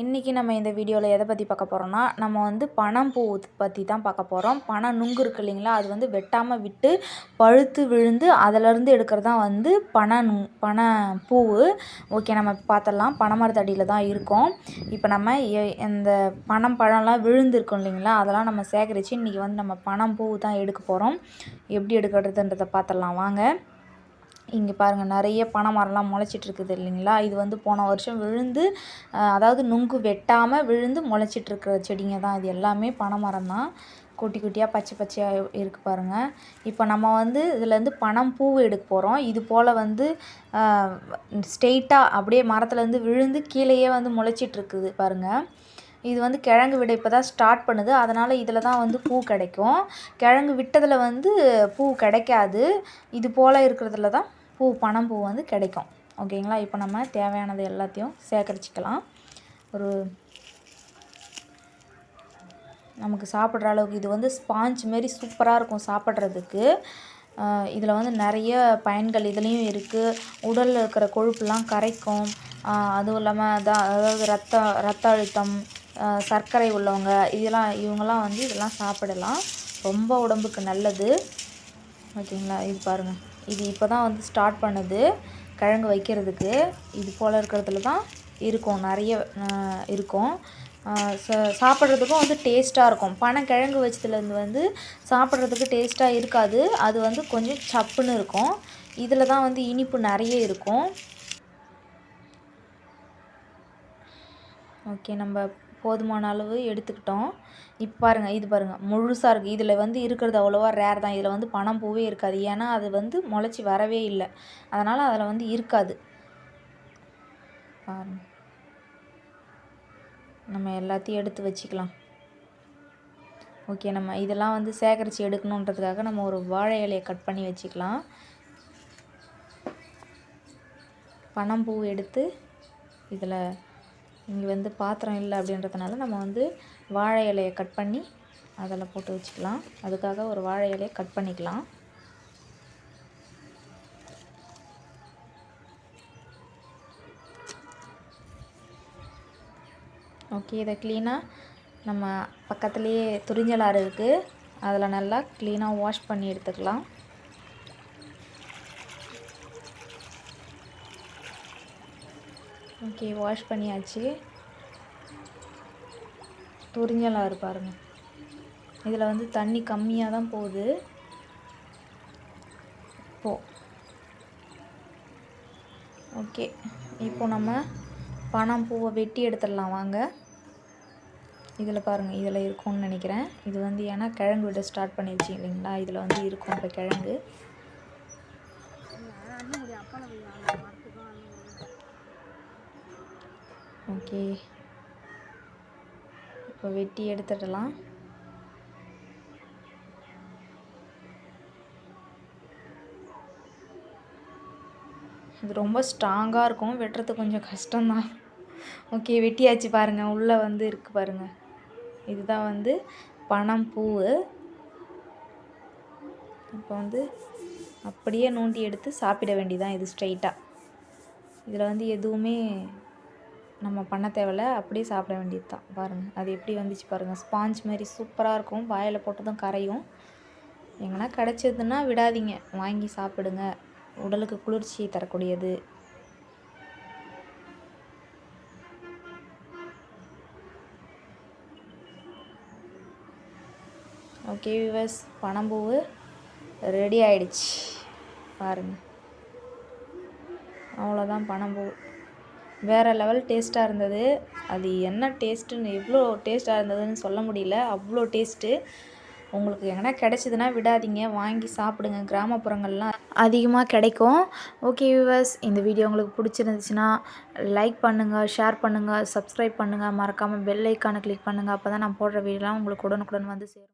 இன்றைக்கி நம்ம இந்த வீடியோவில் எதை பற்றி பார்க்க போகிறோம்னா நம்ம வந்து பனம் பூ பற்றி தான் பார்க்க போகிறோம் பனம் நுங்கு இருக்கு இல்லைங்களா? அது வந்து வெட்டாமல் விட்டு பழுத்து விழுந்து அதிலருந்து எடுக்கிறது தான் வந்து பன நுங் பனை பூ ஓகே நம்ம பார்த்தலாம் பனைமரத்தடியில் தான் இருக்கோம். இப்போ நம்ம இந்த பனம் பழம்லாம் விழுந்துருக்கோம் இல்லைங்களா? அதெல்லாம் நம்ம சேகரித்து இன்றைக்கி வந்து நம்ம பனம் பூ தான் எடுக்க போகிறோம் எப்படி எடுக்கிறதுன்றதை பார்த்துடலாம். வாங்க. இங்கே பாருங்கள் நிறைய பனை மரம்லாம் முளைச்சிட்ருக்குது இல்லைங்களா? இது வந்து போன வருஷம் விழுந்து அதாவது நுங்கு வெட்டாமல் விழுந்து முளைச்சிட்ருக்கிற செடிங்க தான். இது எல்லாமே பனை மரம் தான். குட்டி குட்டியாக பச்சை பச்சையாக இருக்குது பாருங்கள் இப்போ நம்ம வந்து இதுலேருந்து பனம் பூ எடுக்க போகிறோம் இது போல் வந்து ஸ்ட்ரெயிட்டாக அப்படியே மரத்துலேருந்து விழுந்து கீழேயே வந்து முளைச்சிட்ருக்குது பாருங்கள் இது வந்து கிழங்கு விட இப்போ தான் ஸ்டார்ட் பண்ணுது. அதனால் இதில் தான் வந்து பூ கிடைக்கும். கிழங்கு விட்டதில் வந்து பூ கிடைக்காது. இது போல் இருக்கிறதுல தான் பூ பணம் பூ வந்து கிடைக்கும். ஓகேங்களா இப்போ நம்ம தேவையானது எல்லாத்தையும் சேகரிச்சிக்கலாம். ஒரு நமக்கு சாப்பிட்ற அளவுக்கு இது வந்து ஸ்பாஞ்ச் மாரி சூப்பராக இருக்கும் சாப்பிட்றதுக்கு. இதில் வந்து நிறைய பயன்கள் இதுலேயும் இருக்குது உடலில் இருக்கிற கொழுப்புலாம் கரைக்கும். அதுவும் இல்லாமல் தான் அதாவது ரத்த ரத்த அழுத்தம் சர்க்கரை உள்ளவங்க இதெல்லாம் இவங்கெல்லாம் வந்து இதெல்லாம் சாப்பிடலாம். ரொம்ப உடம்புக்கு நல்லது. ஓகேங்களா இது பாருங்கள் இது இப்போ தான் வந்து ஸ்டார்ட் பண்ணுது. கிழங்கு வைக்கிறதுக்கு. இது போல் இருக்கிறதுல தான் இருக்கும். நிறைய இருக்கும். சாப்பிட்றதுக்கும் வந்து டேஸ்ட்டாக இருக்கும். பனை கிழங்கு வச்சதுலேருந்து வந்து சாப்பிட்றதுக்கு டேஸ்ட்டாக இருக்காது. அது வந்து கொஞ்சம் சப்புன்னு இருக்கும். இதில் தான் வந்து இனிப்பு நிறைய இருக்கும். ஓகே நம்ம போதுமான அளவு எடுத்துக்கிட்டோம். இப்போ பாருங்கள் இது பாருங்கள் முழுசாக இருக்குது இதில் வந்து இருக்கிறது அவ்வளோவா ரேர் தான். இதில் வந்து பணம் பூவே இருக்காது. ஏன்னா அது வந்து முளைச்சி வரவே இல்லை. அதனால் அதில் வந்து இருக்காது. பாருங்கள் நம்ம எல்லாத்தையும் எடுத்து வச்சுக்கலாம். ஓகே நம்ம இதெல்லாம் வந்து சேகரித்து எடுக்கணுன்றதுக்காக நம்ம ஒரு வாழை இலையை கட் பண்ணி வச்சுக்கலாம். பணம் பூ எடுத்து இதில் இங்கே வந்து பாத்திரம் இல்லை அப்படின்றதுனால நம்ம வந்து வாழை இலையை கட் பண்ணி அதில் போட்டு வச்சுக்கலாம். அதுக்காக ஒரு வாழை இலையை கட் பண்ணிக்கலாம். ஓகே இதை க்ளீனாக நம்ம பக்கத்துலேயே துரிஞ்சலாறு இருக்குது அதில் நல்லா க்ளீனாக வாஷ் பண்ணி எடுத்துக்கலாம். ஓகே வாஷ் பண்ணியாச்சு. துரிஞ்சலாக பாருங்கள் இதில் வந்து தண்ணி கம்மியாக தான் போகுது. போ. ஓகே இப்போ நம்ம பணம் பூவை வெட்டி எடுத்துடலாம் வாங்க. இதில் பாருங்கள் இதில் இருக்கும்னு நினைக்கிறேன். இது வந்து ஏன்னா கிழங்கு விட ஸ்டார்ட் பண்ணிடுச்சு இல்லைங்களா? இதில் வந்து இருக்கும் இப்போ கிழங்கு. ஓகே. இப்போ வெட்டி எடுத்துடலாம். இது ரொம்ப ஸ்ட்ராங்காக இருக்கும். வெட்டுறது கொஞ்சம் கஷ்டம்தான். ஓகே வெட்டியாச்சு பாருங்கள் உள்ளே வந்து இருக்குது பாருங்கள் இதுதான் வந்து பணம் பூ இப்போ வந்து அப்படியே நோண்டி எடுத்து சாப்பிட வேண்டியதான் இது ஸ்ட்ரைட்டாக இதில் வந்து எதுவுமே நம்ம பண்ண தேவையில்ல அப்படியே சாப்பிட வேண்டியது தான் பாருங்கள் அது எப்படி வந்துச்சு பாருங்கள் ஸ்பாஞ்ச் மாதிரி சூப்பராக இருக்கும். வாயில் போட்டதும் கரையும். எங்கன்னா கிடச்சதுன்னா விடாதீங்க. வாங்கி சாப்பிடுங்க. உடலுக்கு குளிர்ச்சியை தரக்கூடியது. ஓகே விவஸ் பனம்பூவு ரெடி ஆயிடுச்சு. பாருங்கள் அவ்வளோதான் பனம்பூ வேறு லெவல் டேஸ்ட்டாக இருந்தது. அது என்ன டேஸ்ட்டுன்னு எவ்வளோ டேஸ்ட்டாக இருந்ததுன்னு சொல்ல முடியல. அவ்வளோ டேஸ்ட்டு உங்களுக்கு எங்கன்னா கிடச்சிதுன்னா விடாதீங்க. வாங்கி சாப்பிடுங்க. கிராமப்புறங்கள்லாம் அதிகமாக கிடைக்கும். ஓகே வியூவர்ஸ் இந்த வீடியோ உங்களுக்கு பிடிச்சிருந்துச்சுன்னா லைக் பண்ணுங்கள் ஷேர் பண்ணுங்கள் சப்ஸ்கிரைப் பண்ணுங்கள் மறக்காமல் பெல் ஐக்கானை கிளிக் பண்ணுங்கள் அப்போ தான் நான் போடுற வீடியோலாம் உங்களுக்கு உடனுக்குடன் வந்து சேரும்.